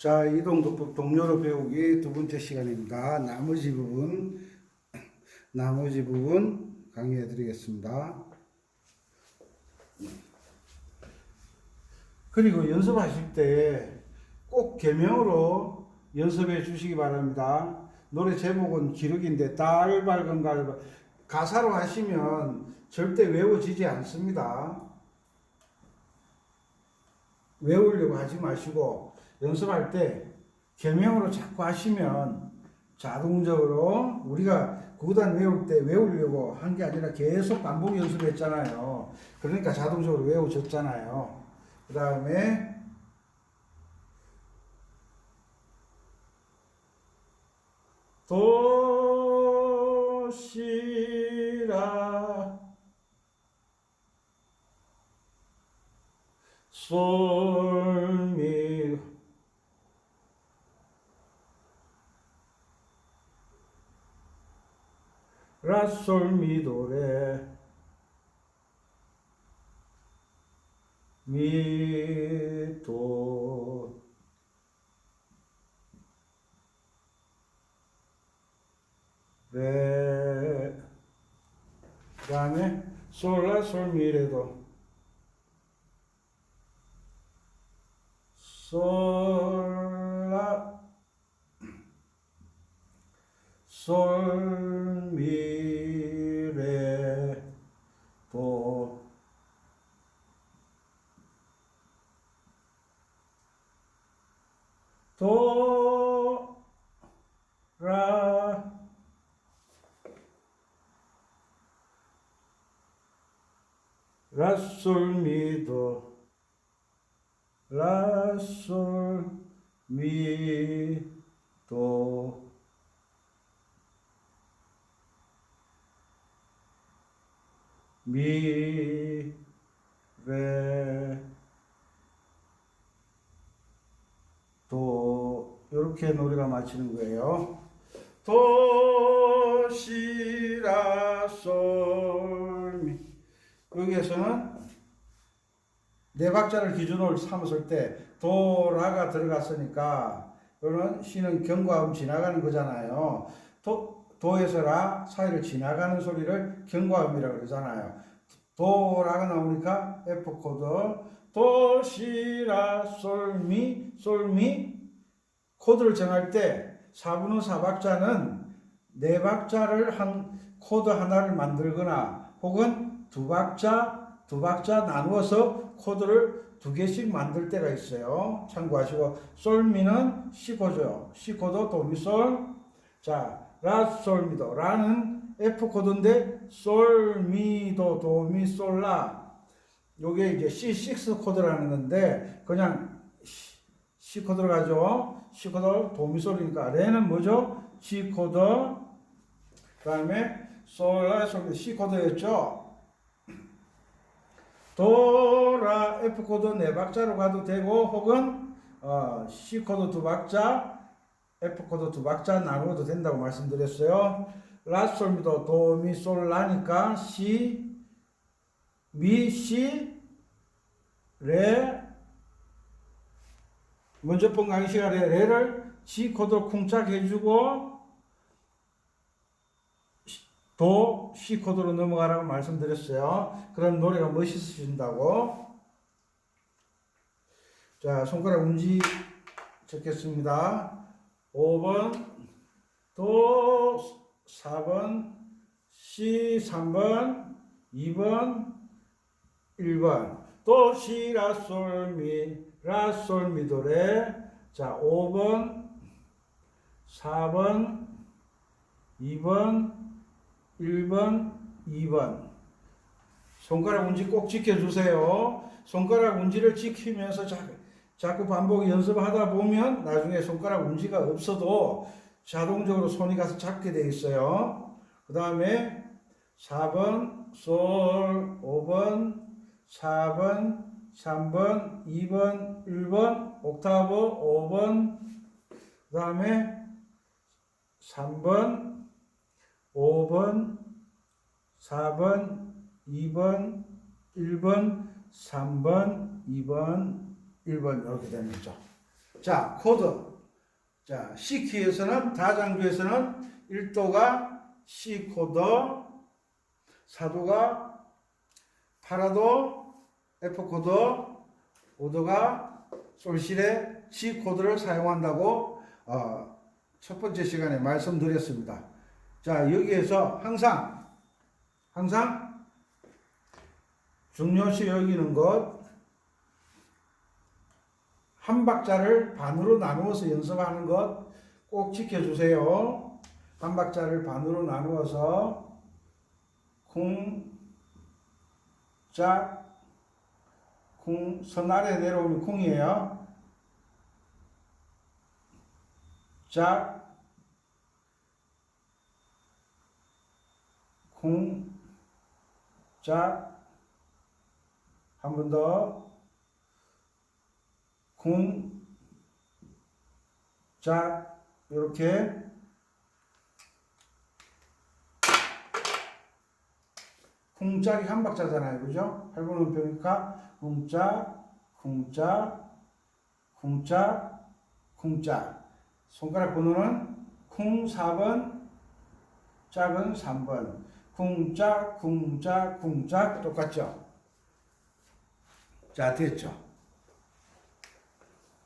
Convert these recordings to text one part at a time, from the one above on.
자, 이동도법 동료로 배우기 두 번째 시간입니다. 나머지 부분, 나머지 부분 강의해 드리겠습니다. 그리고 연습하실 때 꼭 개명으로 연습해 주시기 바랍니다. 노래 제목은 기록인데 달 밝은 갈 가사로 하시면 절대 외워지지 않습니다. 외우려고 하지 마시고 연습할 때 개명으로 자꾸 하시면 자동적으로 우리가 구단 외울 때 외우려고 한 게 아니라 계속 반복 연습했잖아요. 그러니까 자동적으로 외워졌잖아요. 그 다음에 도시라 솔미 라솔미도레 미도 레 그다음에 솔 라 솔 미 레도 솔 솔미레 도 도라 라솔미도 라솔미도 미레 도 노래가 마치는 거예요. 도시라 솔미 여기에서는 네 박자를 기준으로 삼았을 때 도라가 들어갔으니까 이거는 시는 경과음 지나가는 거잖아요. 도, 도에서 라 사이를 지나가는 소리를 경과음이라고 그러잖아요. 도라가 나오니까 F 코드 도시라 솔미 솔미 코드를 정할 때 4분의 4박자는 네 박자를 한 코드 하나를 만들거나 혹은 두 박자 두 박자 나누어서 코드를 두 개씩 만들 때가 있어요. 참고하시고 솔미는 C 코드요. C 코드 도미솔. 자, 라솔미도 라는 F 코드인데 솔미도 도미솔라 요게 이제 C6 코드라는 건데 그냥 C 코드로 가죠. 코드 도미솔이니까 레는 뭐죠? C 코드 그다음에 솔라 솔 C 코드였죠. 도라 F 코드 네 박자로 가도 되고 혹은 어, C 코드 두 박자 F 코드 두 박자 나누어도 된다고 말씀드렸어요. 라솔미도 도미솔라니까 C 미 C 레 먼저 본 강의 시간에 레를 G 코드 쿵짝 해주고 도 C 코드로 넘어가라고 말씀드렸어요. 그럼 노래가 멋있어진다고. 자, 손가락 운지 적겠습니다. 5번, 도 4번, C 3번, 2번, 1번. 도, 시, 라, 솔, 미, 라, 솔, 미, 도, 레. 자, 5번, 4번, 2번, 1번, 2번. 손가락 운지 꼭 지켜주세요. 손가락 운지를 지키면서 자꾸, 자꾸 반복 연습하다 보면 나중에 손가락 운지가 없어도 자동적으로 손이 가서 잡게 돼 있어요. 그 다음에 4번, 솔, 5번, 4번, 3번, 2번, 1번, 옥타브 5번, 그 다음에 3번, 5번, 4번, 2번, 1번, 3번, 2번, 1번 이렇게 되는 거죠. 자, 코드. 자, C키에서는 다장주에서는 1도가 C 코드, 4도가 파라도 F 코드, 5도가 솔실의 G 코드를 사용한다고 어, 첫 번째 시간에 말씀드렸습니다. 자, 여기에서 항상 항상 중요시 여기는 것 한 박자를 반으로 나누어서 연습하는 것 꼭 지켜주세요. 한 박자를 반으로 나누어서 쿵, 짝, 쿵, 선 아래 내려오면 쿵이에요. 짝, 쿵, 짝, 한번 더, 쿵, 짝, 이렇게 쿵짝이 한 박자잖아요. 그죠? 8번 음표니까 쿵짝, 쿵짝, 쿵짝, 쿵짝. 손가락 번호는 쿵 4번, 짝은 3번. 쿵짝, 쿵짝, 쿵짝 똑같죠? 자, 됐죠?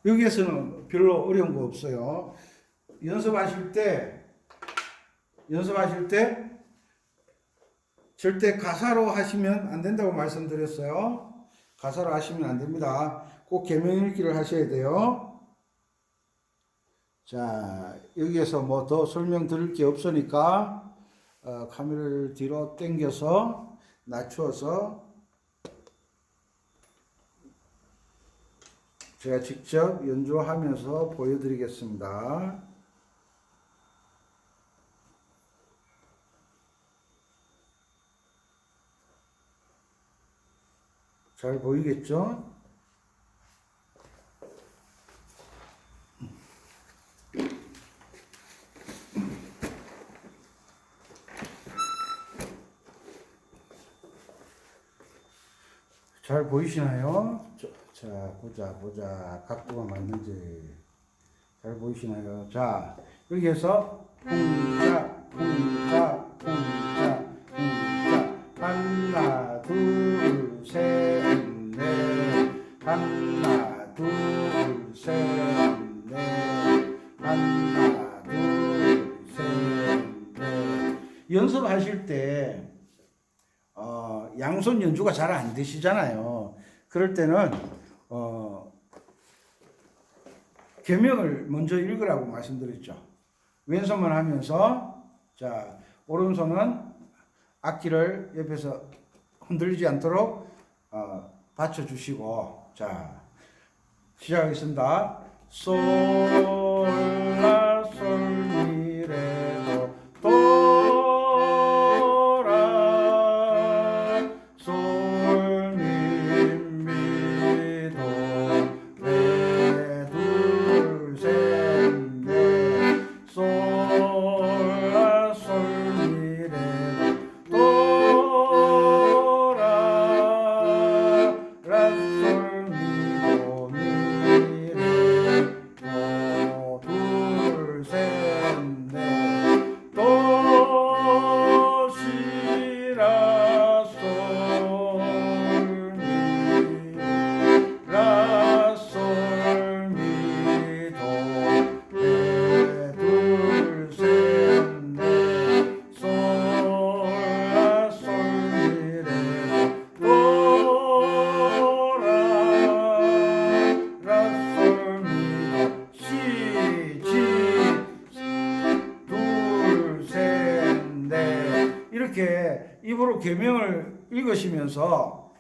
여기에서는 별로 어려운 거 없어요. 연습하실 때, 연습하실 때, 절대 가사로 하시면 안 된다고 말씀드렸어요. 가사로 하시면 안 됩니다. 꼭 개명 읽기를 하셔야 돼요. 자, 여기에서 뭐 더 설명 드릴 게 없으니까, 어, 카메라를 뒤로 당겨서 낮추어서 제가 직접 연주하면서 보여드리겠습니다. 잘 보이겠죠? 잘 보이시나요? 저- 자, 보자, 보자. 각도가 맞는지. 잘 보이시나요? 자, 여기에서 쿵짝, 쿵 연주가 잘 안 되시잖아요. 그럴 때는, 어, 계명을 먼저 읽으라고 말씀드렸죠. 왼손만 하면서, 자, 오른손은 악기를 옆에서 흔들리지 않도록, 어, 받쳐주시고, 자, 시작하겠습니다. 솔, 라, 솔, 미, 입으로 계명을 읽으시면서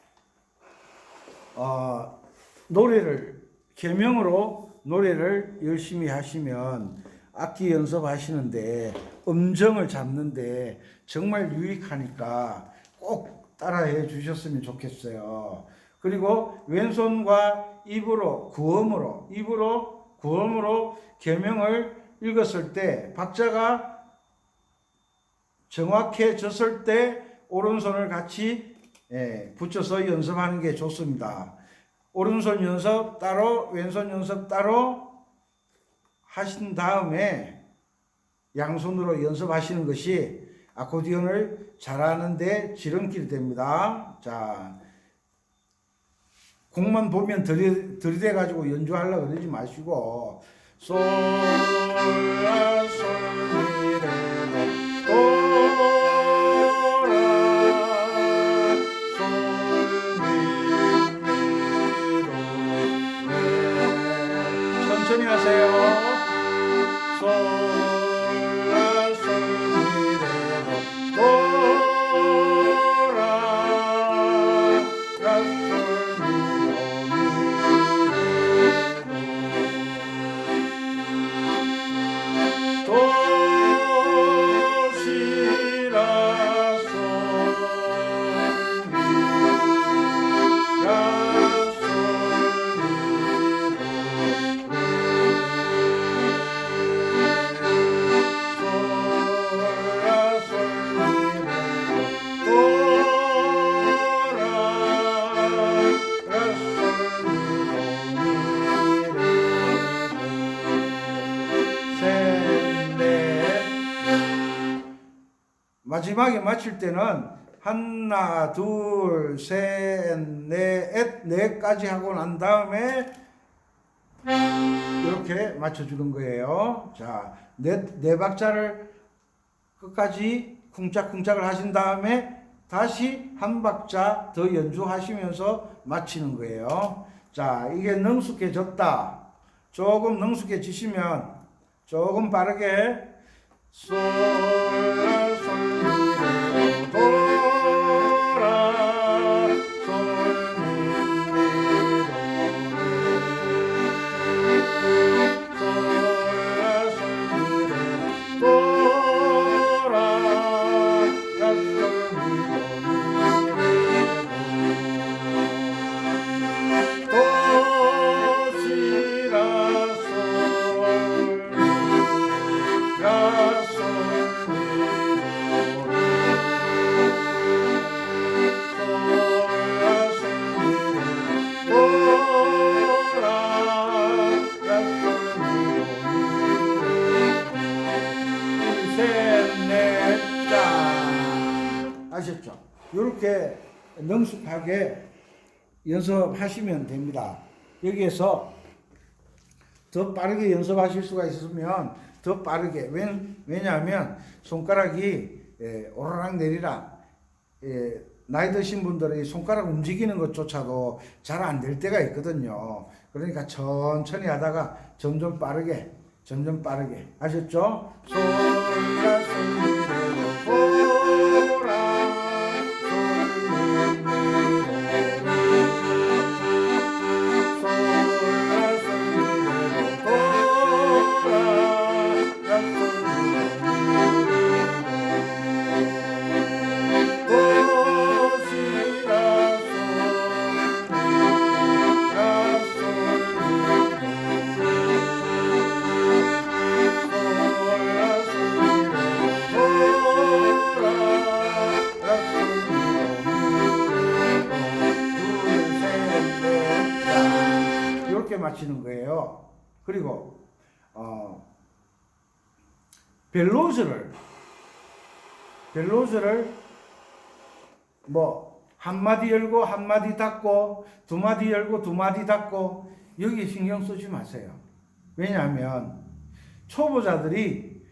어, 노래를 계명으로 노래를 열심히 하시면 악기 연습하시는데 음정을 잡는데 정말 유익하니까 꼭 따라해 주셨으면 좋겠어요. 그리고 왼손과 입으로 구음으로 입으로 구음으로 계명을 읽었을 때 박자가 정확해졌을 때 오른손을 같이 예, 붙여서 연습하는 게 좋습니다. 오른손 연습 따로, 왼손 연습 따로, 하신 다음에 양손으로 연습하시는 것이 아코디언을 잘하는데 지름길이 됩니다. 자, 곡만 보면 들이, 들이대 가지고 연주하려고 그러지 마시고 솔, 라, 솔, 미, 레, 마지막에 마칠 때는 하나, 둘, 셋, 넷, 넷까지 하고 난 다음에 이렇게 맞춰주는 거예요. 자, 네, 네 박자를 끝까지 쿵짝쿵짝을 하신 다음에 다시 한 박자 더 연주하시면서 마치는 거예요. 자, 이게 능숙해졌다. 조금 능숙해지시면 조금 빠르게 솔, 라, 솔, 이렇게 능숙하게 연습하시면 됩니다. 여기에서 더 빠르게 연습하실 수가 있으면 더 빠르게 왜, 왜냐하면 손가락이 예, 오르락 내리락 예, 나이 드신 분들은 이 손가락 움직이는 것조차도 잘 안 될 때가 있거든요. 그러니까 천천히 하다가 점점 빠르게 점점 빠르게 아셨죠? 솔미레 벨로즈를 벨로즈를 뭐 한마디 열고 한마디 닫고 두 마디 열고 두 마디 닫고 여기 신경 쓰지 마세요. 왜냐하면 초보자들이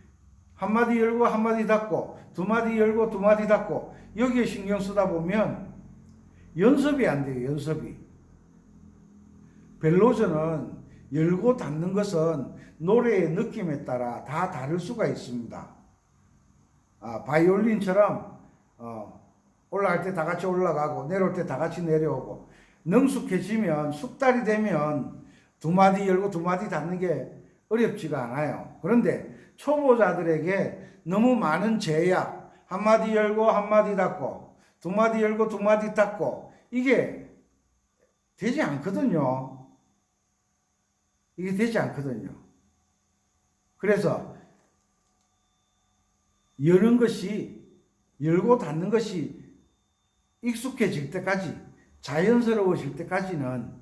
한마디 열고 한마디 닫고 두 마디 열고 두 마디 닫고 여기에 신경 쓰다 보면 연습이 안 돼요. 연습이. 벨로즈는 열고 닫는 것은 노래의 느낌에 따라 다 다를 수가 있습니다. 아, 바이올린처럼 어, 올라갈 때 다 같이 올라가고 내려올 때 다 같이 내려오고 능숙해지면 숙달이 되면 두 마디 열고 두 마디 닫는 게 어렵지가 않아요. 그런데 초보자들에게 너무 많은 제약 한 마디 열고 한 마디 닫고 두 마디 열고 두 마디 닫고 이게 되지 않거든요. 이게 되지 않거든요. 그래서 여는 것이 열고 닫는 것이 익숙해질 때까지 자연스러워질 때까지는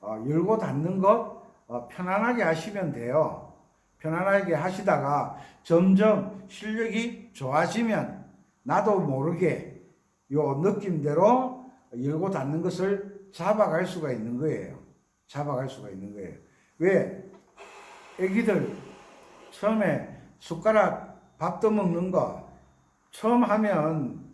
어, 열고 닫는 것 어, 편안하게 하시면 돼요. 편안하게 하시다가 점점 실력이 좋아지면 나도 모르게 요 느낌대로 열고 닫는 것을 잡아갈 수가 있는 거예요. 잡아갈 수가 있는 거예요. 왜? 애기들 처음에 숟가락 밥도 먹는 거 처음 하면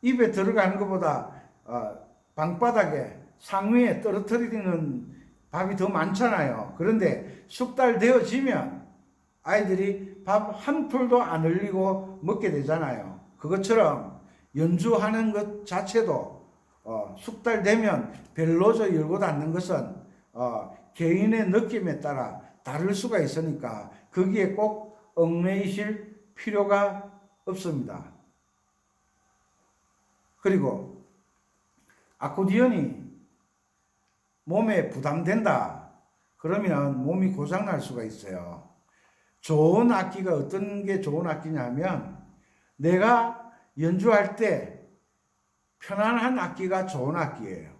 입에 들어가는 것보다 어, 방바닥에 상위에 떨어뜨리는 밥이 더 많잖아요. 그런데 숙달 되어지면 아이들이 밥 한 풀도 안 흘리고 먹게 되잖아요. 그것처럼 연주하는 것 자체도 어, 숙달 되면 별로저 열고 닫는 것은 어, 개인의 느낌에 따라 다를 수가 있으니까 거기에 꼭 얽매이실 필요가 없습니다. 그리고 아코디언이 몸에 부담된다. 그러면 몸이 고장날 수가 있어요. 좋은 악기가 어떤 게 좋은 악기냐면 내가 연주할 때 편안한 악기가 좋은 악기예요.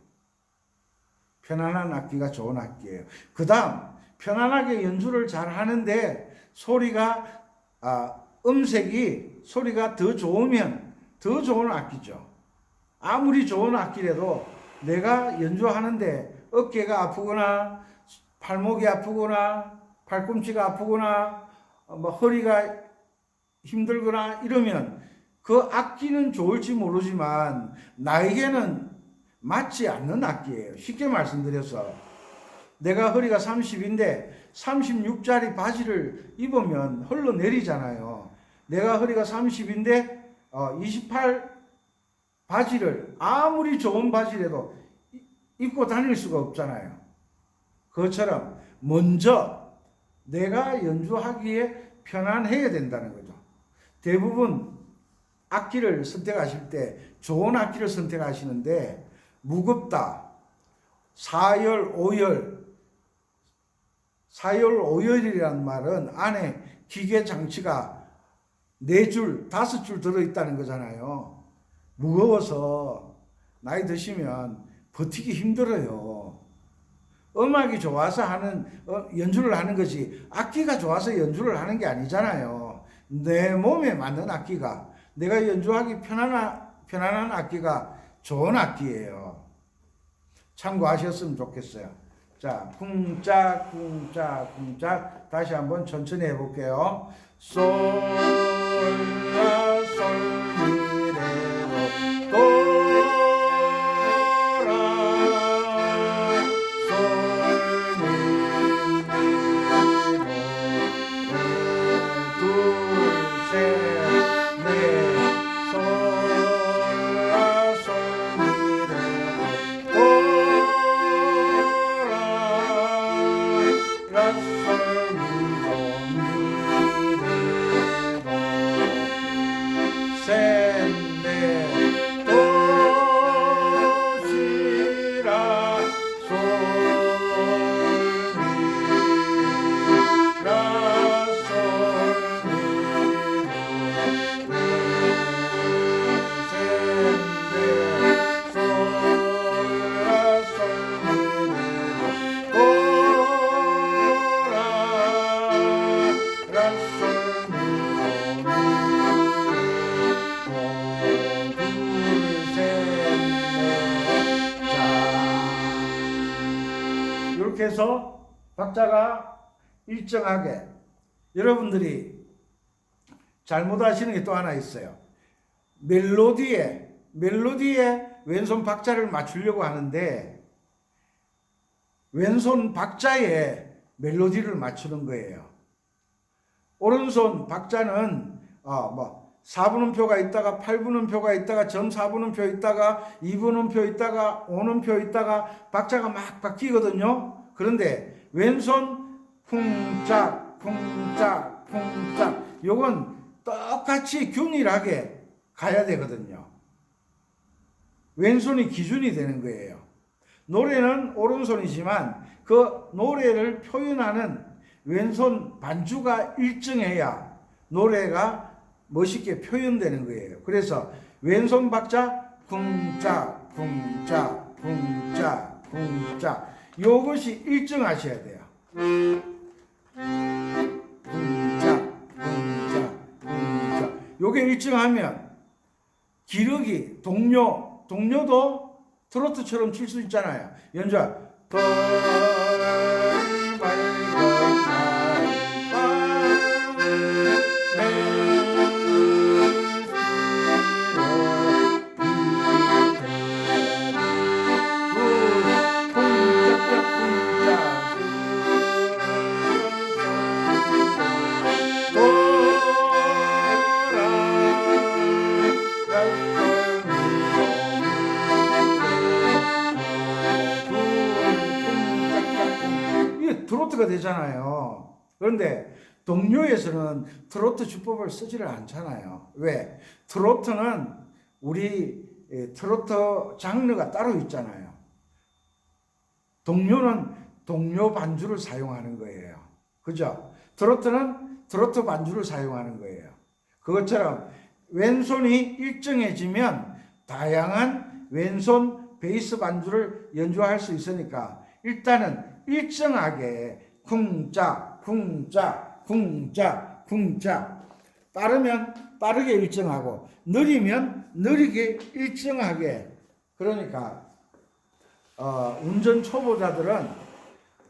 편안한 악기가 좋은 악기예요. 그 다음, 편안하게 연주를 잘 하는데 소리가, 아, 음색이 소리가 더 좋으면 더 좋은 악기죠. 아무리 좋은 악기라도 내가 연주하는데 어깨가 아프거나 팔목이 아프거나 팔꿈치가 아프거나 어, 뭐 허리가 힘들거나 이러면 그 악기는 좋을지 모르지만 나에게는 맞지 않는 악기예요. 쉽게 말씀드려서 내가 허리가 30인데 36짜리 바지를 입으면 흘러내리잖아요. 내가 허리가 30인데 28 바지를 아무리 좋은 바지라도 입고 다닐 수가 없잖아요. 그것처럼 먼저 내가 연주하기에 편안해야 된다는 거죠. 대부분 악기를 선택하실 때 좋은 악기를 선택하시는데 무겁다. 4열, 5열. 4열, 5열이라는 말은 안에 기계 장치가 4줄, 5줄 들어있다는 거잖아요. 무거워서 나이 드시면 버티기 힘들어요. 음악이 좋아서 하는 어, 연주를 하는 것이 악기가 좋아서 연주를 하는 게 아니잖아요. 내 몸에 맞는 악기가 내가 연주하기 편안한 편안한 악기가 좋은 악기예요. 참고하셨으면 좋겠어요. 자, 쿵짝 쿵짝 쿵짝 다시 한번 천천히 해볼게요. 솔라솔미 해서 박자가 일정하게 여러분들이 잘못하시는 게 또 하나 있어요. 멜로디에 멜로디에 왼손 박자를 맞추려고 하는데 왼손 박자에 멜로디를 맞추는 거예요. 오른손 박자는 어 뭐 4분음표가 있다가 8분음표가 있다가 점 4분음표 있다가 2분음표 있다가 5분음표 있다가 박자가 막 바뀌거든요. 그런데 왼손 쿵짝 쿵짝 쿵짝 요건 똑같이 균일하게 가야 되거든요. 왼손이 기준이 되는 거예요. 노래는 오른손이지만 그 노래를 표현하는 왼손 반주가 일정해야 노래가 멋있게 표현되는 거예요. 그래서 왼손 박자 쿵짝 쿵짝 쿵짝 쿵짝 요것이 일정하셔야 돼요. 분자, 분자, 분자. 요게 일정하면 기르기, 동료, 동료도 트로트처럼 칠 수 있잖아요. 연주. 트로트가 되잖아요. 그런데 동료에서는 트로트 주법을 쓰지를 않잖아요. 왜? 트로트는 우리 예, 트로트 장르가 따로 있잖아요. 동료는 동료 반주를 사용하는 거예요. 그죠? 트로트는 트로트 반주를 사용하는 거예요. 그것처럼 왼손이 일정해지면 다양한 왼손 베이스 반주를 연주할 수 있으니까 일단은 일정하게 쿵짝 쿵짝 쿵짝 쿵짝 빠르면 빠르게 일정하고 느리면 느리게 일정하게 그러니까 어, 운전 초보자들은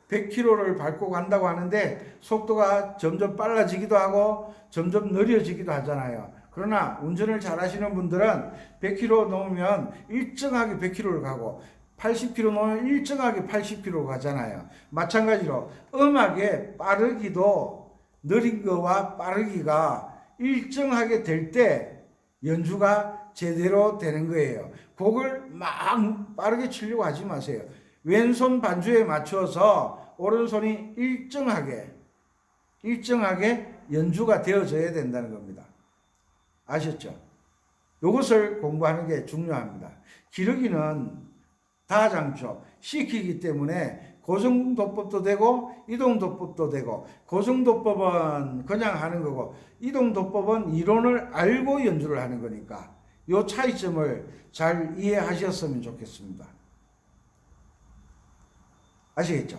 100km를 밟고 간다고 하는데 속도가 점점 빨라지기도 하고 점점 느려지기도 하잖아요. 그러나 운전을 잘 하시는 분들은 100km 넘으면 일정하게 100km를 가고 80km 넘으면 일정하게 80km 가잖아요. 마찬가지로 음악의 빠르기도 느린 거와 빠르기가 일정하게 될 때 연주가 제대로 되는 거예요. 곡을 막 빠르게 치려고 하지 마세요. 왼손 반주에 맞춰서 오른손이 일정하게 일정하게 연주가 되어져야 된다는 겁니다. 아셨죠? 이것을 공부하는 게 중요합니다. 기르기는 다장초 시키기 때문에 고정도법도 되고 이동도법도 되고 고정도법은 그냥 하는 거고 이동도법은 이론을 알고 연주를 하는 거니까 이 차이점을 잘 이해하셨으면 좋겠습니다. 아시겠죠?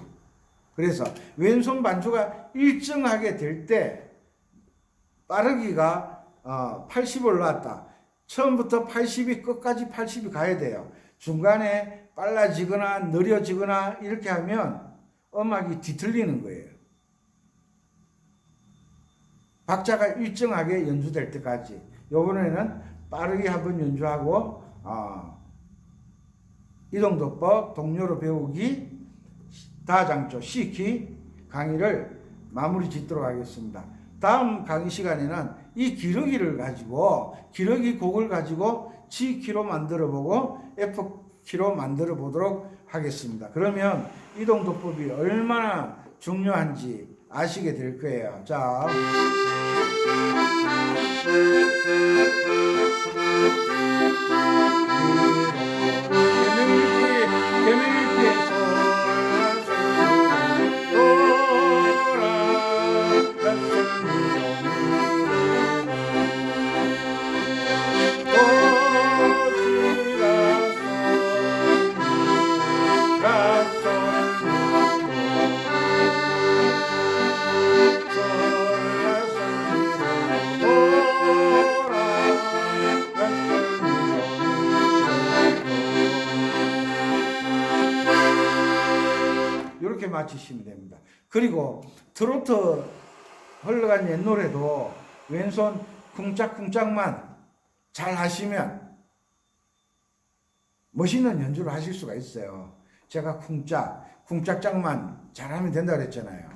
그래서 왼손 반주가 일정하게 될 때 빠르기가 80을 올랐다. 처음부터 80이 끝까지 80이 가야 돼요. 중간에 빨라지거나 느려지거나 이렇게 하면 음악이 뒤틀리는 거예요. 박자가 일정하게 연주될 때까지. 요번에는 빠르게 한번 연주하고 어, 이동도법 동료로 배우기 다장조 시키 강의를 마무리 짓도록 하겠습니다. 다음 강의 시간에는 이 기러기를 가지고 기러기 곡을 가지고 G 키로 만들어 보고 F 키로 만들어 보도록 하겠습니다. 그러면 이동도법이 얼마나 중요한지 아시게 될 거예요. 자. 맞추시면 됩니다. 그리고 트로트 흘러간 옛 노래도 왼손 쿵짝쿵짝만 잘 하시면 멋있는 연주를 하실 수가 있어요. 제가 쿵짝, 쿵짝짝만 잘하면 된다 그랬잖아요.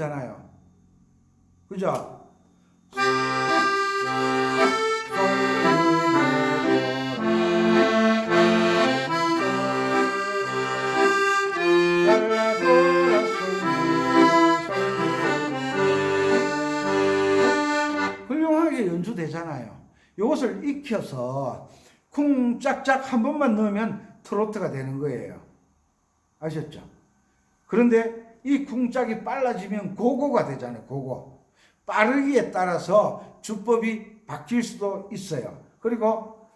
되잖아요. 그죠? 훌륭하게 연주되잖아요. 이것을 익혀서 쿵짝짝 한 번만 넣으면 트로트가 되는 거예요. 아셨죠? 그런데 이 쿵짝이 빨라지면 고고가 되잖아요. 고고. 빠르기에 따라서 주법이 바뀔 수도 있어요. 그리고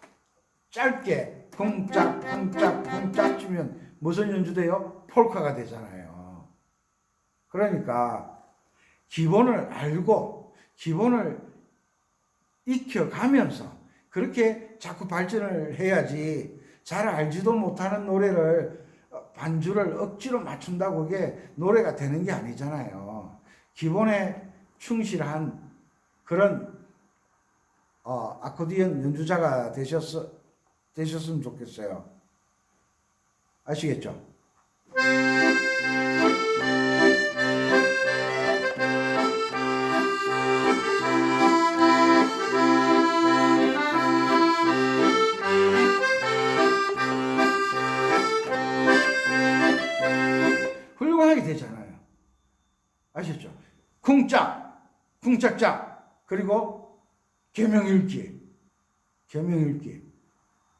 짧게 쿵짝 쿵짝 쿵짝 치면 무슨 연주돼요? 폴카가 되잖아요. 그러니까 기본을 알고 기본을 익혀가면서 그렇게 자꾸 발전을 해야지 잘 알지도 못하는 노래를 어, 반주를 억지로 맞춘다고 그게 노래가 되는 게 아니잖아요. 기본에 충실한 그런 어, 아코디언 연주자가 되셨, 되셨으면 좋겠어요. 아시겠죠? 아셨죠? 쿵짝, 쿵짝짝, 그리고 개명읽기, 개명읽기.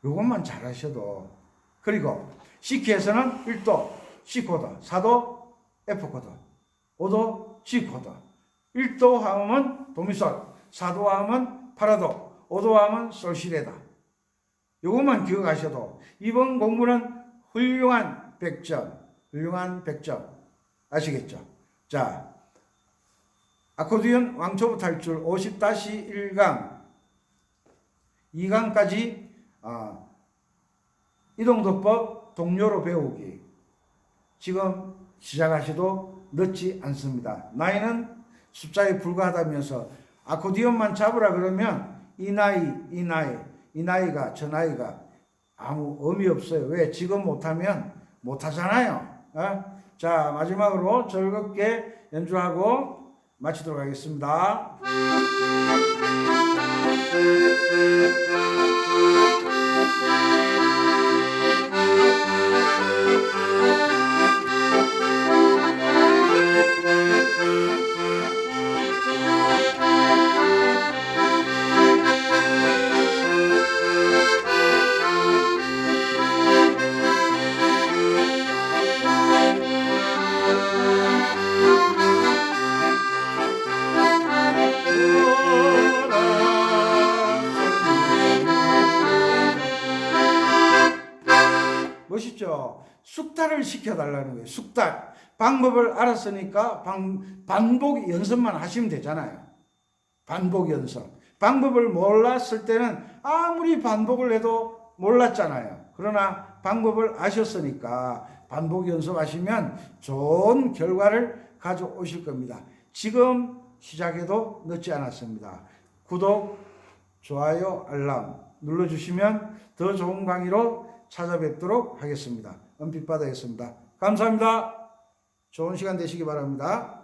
요것만 잘하셔도. 그리고 C키에서는 1도 C코드, 4도 F코드, 5도 G코드. 1도 하면 도미솔, 4도 하면 파라도, 5도 하면 솔시레다. 요것만 기억하셔도 이번 공부는 훌륭한 100점, 훌륭한 100점. 아시겠죠? 자, 아코디언 왕초보 탈출 50-1강 2강까지 아, 이동도법 동료로 배우기 지금 시작하셔도 늦지 않습니다. 나이는 숫자에 불과하다면서 아코디언만 잡으라 그러면 이 나이, 이 나이, 이 나이가 저 나이가 아무 의미 없어요. 왜? 지금 못하면 못하잖아요. 어? 자 마지막으로 즐겁게 연주하고 마치도록 하겠습니다. 숙달을 시켜달라는 거예요. 숙달. 방법을 알았으니까 방, 반복 연습만 하시면 되잖아요. 반복 연습. 방법을 몰랐을 때는 아무리 반복을 해도 몰랐잖아요. 그러나 방법을 아셨으니까 반복 연습하시면 좋은 결과를 가져오실 겁니다. 지금 시작해도 늦지 않았습니다. 구독, 좋아요, 알람 눌러주시면 더 좋은 강의로 찾아뵙도록 하겠습니다. 은빛 바다였습니다. 감사합니다. 좋은 시간 되시기 바랍니다.